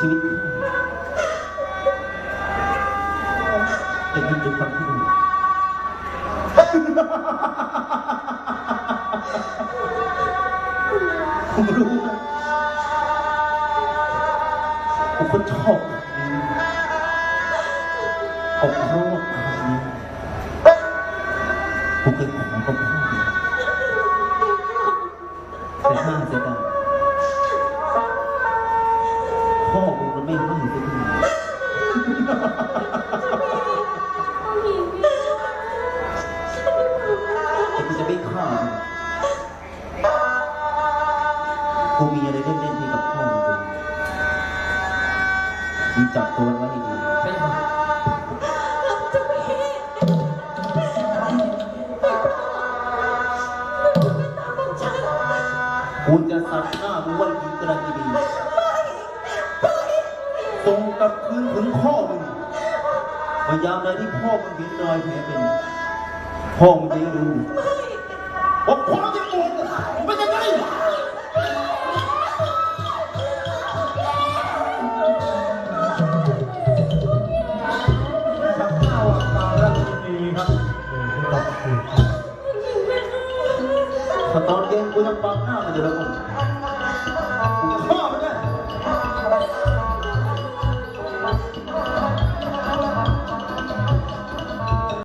ชีวิตจะยินดีควาที่ดีผมรู้นะผมก็ชอบของเขา กูมีอะไรเล่นๆให้กับพ่อมึงมึงจับตัวมันไว้ให้ดีไม่เอากูจะสับหน้ามึงไว้ยิงกระดีดีตรงกลับคืนถึงพ่อมึงพยายามใดที่พ่อมึงเห็นรอยแผลเป็นพ่อมึงจะได้รู้ ว่าความจะโกรธเป็นยังไงชักข้าวตาลักดีครับตัดสินถ้าตอนเย็นกูจะปักหน้ามันจะระเบิด